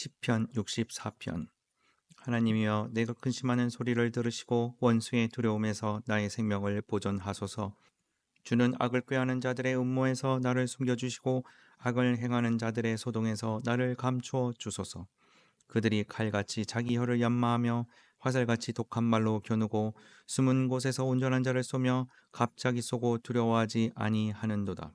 시편 64편. 하나님이여 내가 근심하는 소리를 들으시고 원수의 두려움에서 나의 생명을 보존하소서. 주는 악을 꾀하는 자들의 음모에서 나를 숨겨주시고 악을 행하는 자들의 소동에서 나를 감추어 주소서. 그들이 칼같이 자기 혀를 연마하며 화살같이 독한 말로 겨누고 숨은 곳에서 온전한 자를 쏘며 갑자기 쏘고 두려워하지 아니하는도다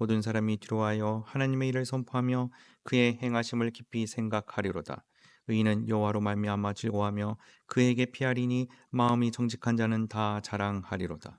모든 사람이 두려워하여 하나님의 일을 선포하며 그의 행하심을 깊이 생각하리로다. 의인은 여호와로 말미암아 즐거워하며 그에게 피하리니 마음이 정직한 자는 다 자랑하리로다.